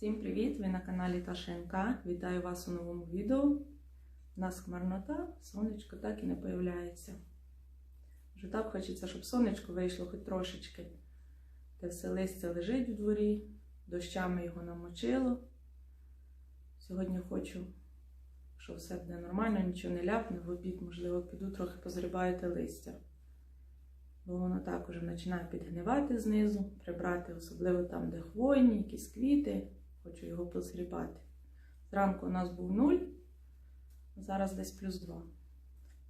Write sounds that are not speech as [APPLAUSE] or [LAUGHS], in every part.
Всім привіт! Ви на каналі Ташенка. Вітаю вас у новому відео. У нас хмарнота, сонечко так і не появляється. Вже так хочеться, щоб сонечко вийшло хоч трошечки. Те все листя лежить в дворі, дощами його намочило. Сьогодні хочу, щоб все буде нормально, нічого не ляпне, в обід, можливо, піду трохи позрібаю те листя. Бо воно також починає підгнивати знизу, прибрати, особливо там, де хвойні, якісь квіти. Хочу його позгрібати. Зранку у нас був 0, зараз десь плюс 2.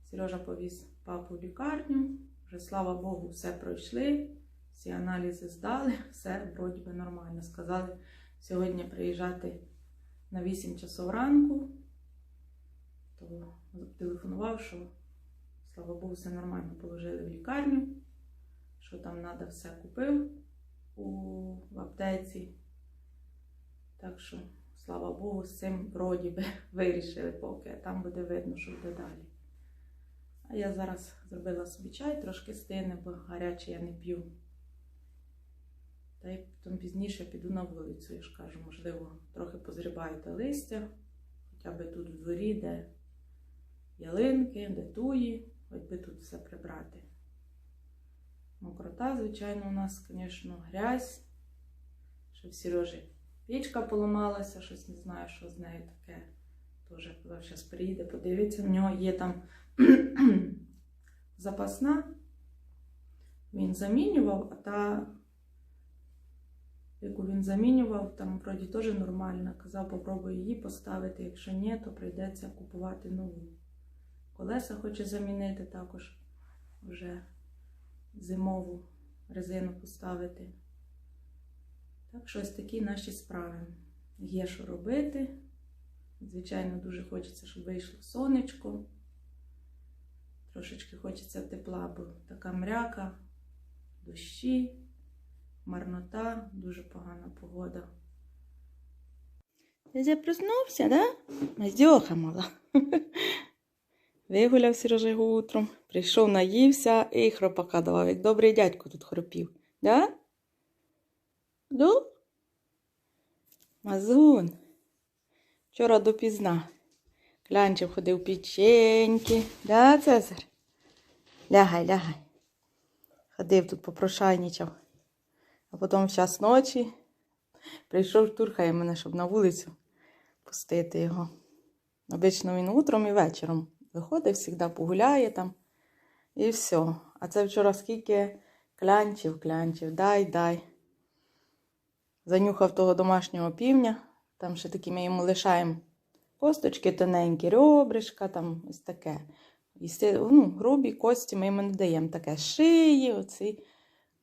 Сережа повіз папу в лікарню. Вже, слава Богу, все пройшли, всі аналізи здали, [LAUGHS] все вроді би нормально. Сказали сьогодні приїжджати на 8 часов ранку, то телефонував, що, слава Богу, все нормально положили в лікарню, що там треба, все купив у аптеці. Так що, слава Богу, з цим вроді би [LAUGHS] вирішили поки, там буде видно, що буде далі. А я зараз зробила собі чай, трошки стине, бо гарячий я не п'ю. Та й потім пізніше піду на вулицю, я ж кажу, можливо, трохи позрібаю те листя, хоча б тут в дворі, де ялинки, де туї, хоч би тут все прибрати. Мокрота, звичайно, у нас, звісно, грязь, що в Сережі Пічка поламалася, щось не знаю, що з нею таке. Тоже коли зараз приїде, подивиться. В нього є там [CLEARS THROAT] запасна. Він замінював, а та, яку він замінював, там вроді теж нормально. Казав, попробуй її поставити. Якщо ні, то прийдеться купувати нову. Колеса хоче замінити також вже зимову резину поставити. Так що ось такі наші справи. Є що робити. Звичайно, дуже хочеться, щоб вийшло сонечко. Трошечки хочеться тепла, бо така мряка, дощі, марнота, дуже погана погода. Ти вже проснувся, да? Маздьоха мала. [LAUGHS] Вигуляв Сережигу утром, прийшов, наївся і хропака давав, як добрий дядько тут хропів. Да? Ду? Мазун. Вчора допізна. Клянчив ходив печеньки. Да, Цезар? Лягай, лягай. Ходив тут попрошайничав. А потім в час ночі прийшов, турхає мене, щоб на вулицю пустити його. Обично він утром і вечором виходить, завжди погуляє там. І все. А це вчора скільки клянчив, клянчив, дай, дай занюхав того домашнього півня. Там ще такі ми йому лишаємо косточки тоненькі, ребришка, там ось таке. І ну, грубі кості ми йому не даємо. Таке шиї, оці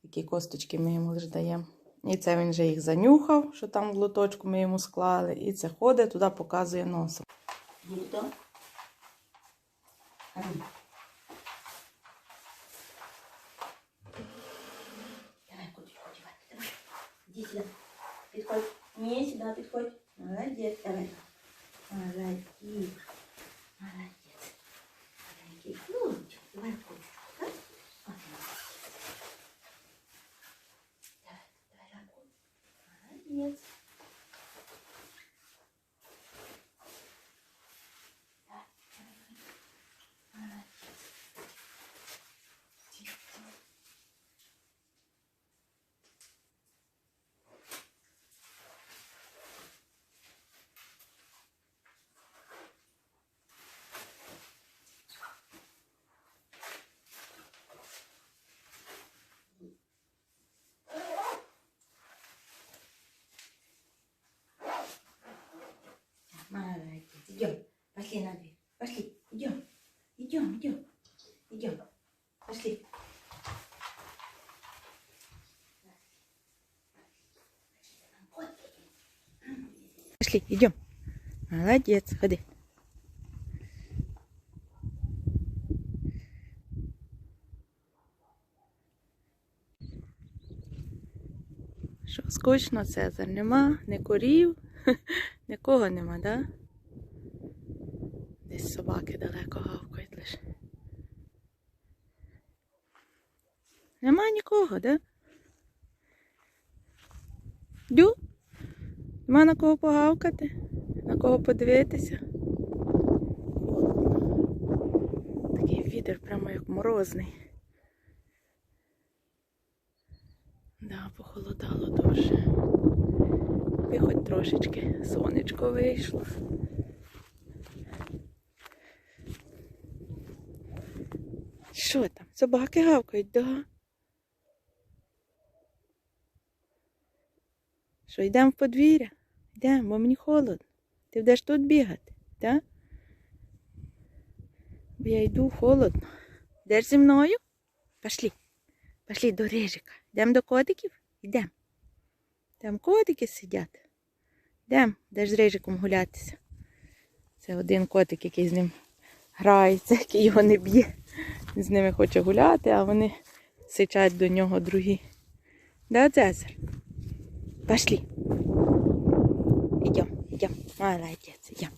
такі косточки ми йому лише даємо. І це він вже їх занюхав, що там в лоточку ми йому склали. І це ходить, туди показує носом. Давай, кудочку одевай. Давай. Підходь. Не, сюда підходь. Молодець, Давай. Молодец. Молодец. Маленький. Ну, ничего. Давай кудочку. Да? Вот, молодец. Давай, давай руку. Молодец. Давай, давай, давай. Молодец. Тихо, тихо. Молодец. Идем. Пошли на дверь. Пошли. Идем. Идем, идем. Идем. Пошли. Пошли, идем. Молодец, ходи. Що, скучно, Цезар? Нема, не корів, [LAUGHS] нікого нема, да? Собаки далеко гавкають лише. Нема нікого, да? Дю? Нема на кого погавкати, на кого подивитися. Такий вітер прямо як морозний. Да, похолодало дуже. І хоч трошечки сонечко вийшло. Що там? Собаки гавкають, да? Що, йдемо в подвір'я? Йдемо, бо мені холодно. Ти будеш тут бігати, так? Бо я йду холодно. Йдеш зі мною? Пошли. Пошли до рижика. Йдемо до котиків? Йдемо. Там котики сидять. Йдемо, йдеш з рижиком гулятися. Це один котик, який з ним грається, який його не б'є. З ними хоче гуляти, а вони сичать до нього другі. Да, Цезар? Пошли. йдемо, идем. Молодець, идем.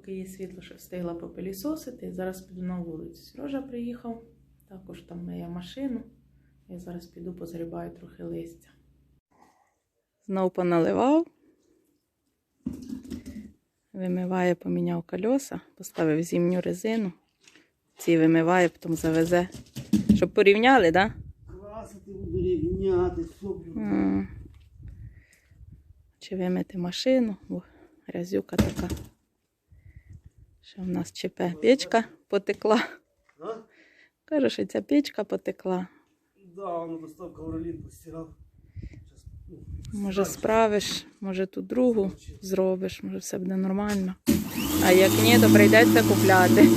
Поки є світло, ще встигла попилісосити. Зараз піду на вулицю. Сережа приїхав, також там моя машину. Я зараз піду позгрібаю трохи листя. Знов поналивав. Вимиває, поміняв кольоса, поставив зимню резину. Ці вимиває, потім завезе. Щоб порівняли, так? Красити буду рівняти, Да? М. Чи вимити машину, бо грязюка така. Що в нас ЧП? Печка потекла. А? Кажу, що ця печка потекла. Да, воно достав ковролін, постирав. Ну, Може, справиш, може ту другу зробиш, може все буде нормально. А як ні, то прийдеться купляти.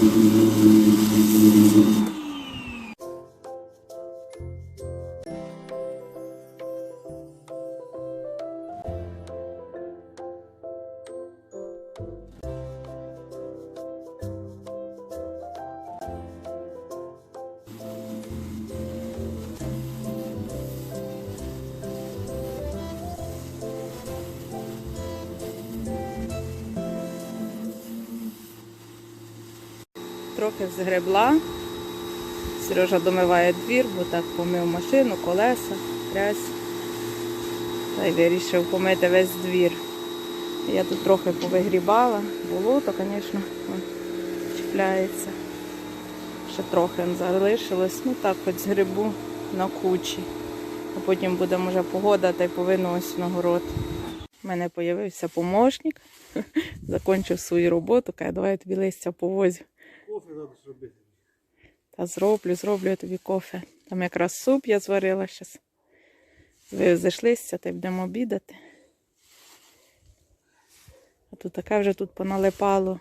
Трохи згребла. Сережа домиває двір, бо так помив машину, колеса, грязь. Та й вирішив помити весь двір. Я тут трохи повигрібала, болото, звісно, чіпляється. Ще трохи залишилось. Ну так, хоч згребу на кучі. А потім буде, може, погода та й повинно ось на город. У мене з'явився помощник, [LAUGHS] закінчив свою роботу, каже, давай тобі листя повозю. Зробити. Та зроблю, зроблю я тобі кофе. Там якраз суп я зварила зараз. Ви зайшлися, та й будемо обідати. А тут таке вже тут поналипало.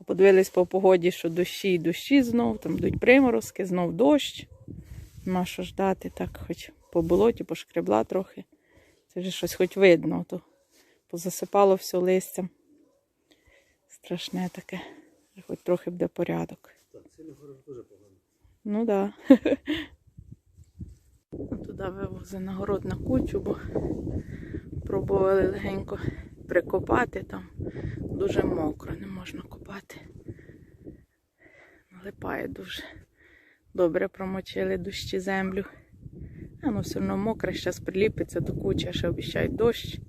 А подивились по погоді, що дощі і дощі знов, там йдуть приморозки, знов дощ. Нема що ждати, так хоч по болоті, пошкребла трохи. Це вже щось хоч видно, то позасипало все листям. Страшне таке. Хоч трохи буде порядок. Так, сильно хорошо дуже погано. Ну так. Да. Туди вивозили на город на кучу, бо пробували легенько прикопати там. Дуже мокро, не можна копати. Налипає дуже. Добре промочили дощі землю. А ну все одно мокре, зараз приліпиться до кучі, а ще обіцяють дощ.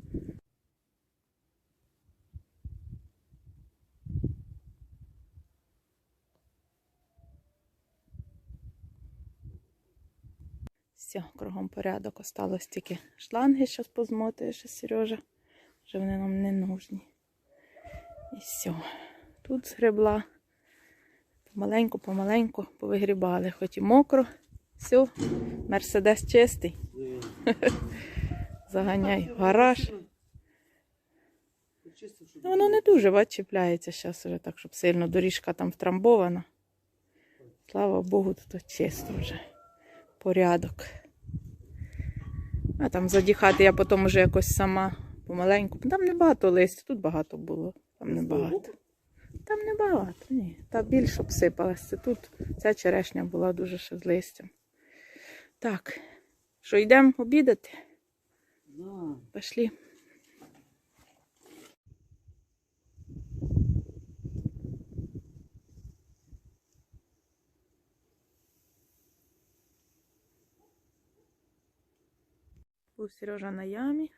Все, кругом порядок. Осталось тільки шланги, зараз позмотує ще Сережа. Вже вони нам не нужні. І все. Тут згребла. Помаленьку, помаленьку повигрібали, хоч і мокро. Все, мерседес чистий. Заганяй в гараж. Ну, воно не дуже бач, чіпляється зараз вже так, щоб сильно доріжка там втрамбована. Слава Богу, тут чисто вже. Порядок. А там задіхати я потім вже якось сама помаленьку. Там небагато листя, тут багато було. Там небагато. Там небагато, ні. Та більше обсипалася. Тут ця черешня була дуже ще з листям. Так, що йдемо обідати? Да. Пішли. Був Сережа на ямі,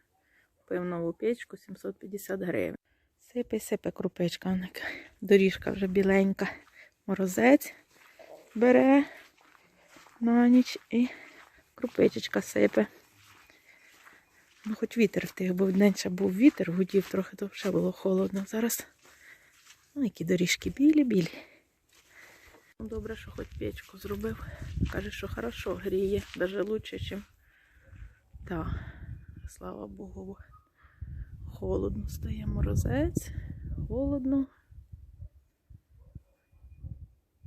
купив нову печку 750 гривень. Сипе, сипе крупичка, доріжка вже біленька. Морозець бере на ніч і крупичечка сипе. Ну, хоч вітер втих, бо днем ще був вітер, гудів трохи, то ще було холодно. Зараз ну, які доріжки білі-білі. Ну, Добре, що хоч печку зробив. Каже, що хорошо гріє, навіть лучше, ніж. Так, слава Богу, холодно стає морозець, холодно.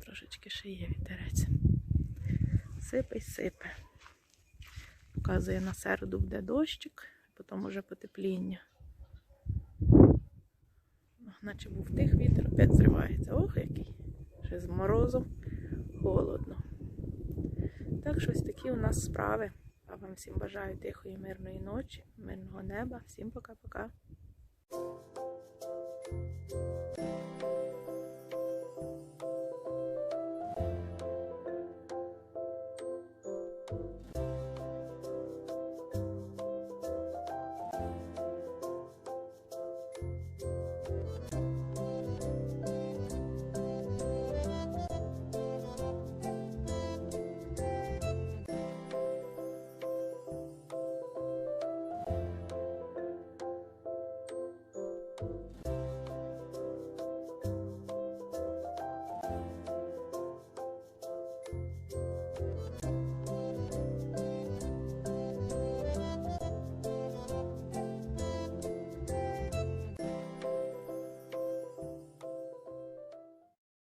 Трошечки ще є вітерець. Сипе й сипе. Показує на середу буде дощик, потім уже потепління. Наче був тих вітер, опять зривається. Ох, який. Ще з морозом холодно. Так, щось такі у нас справи. Вам всім бажаю тихої, мирної ночі, мирного неба. Всім пока-пока.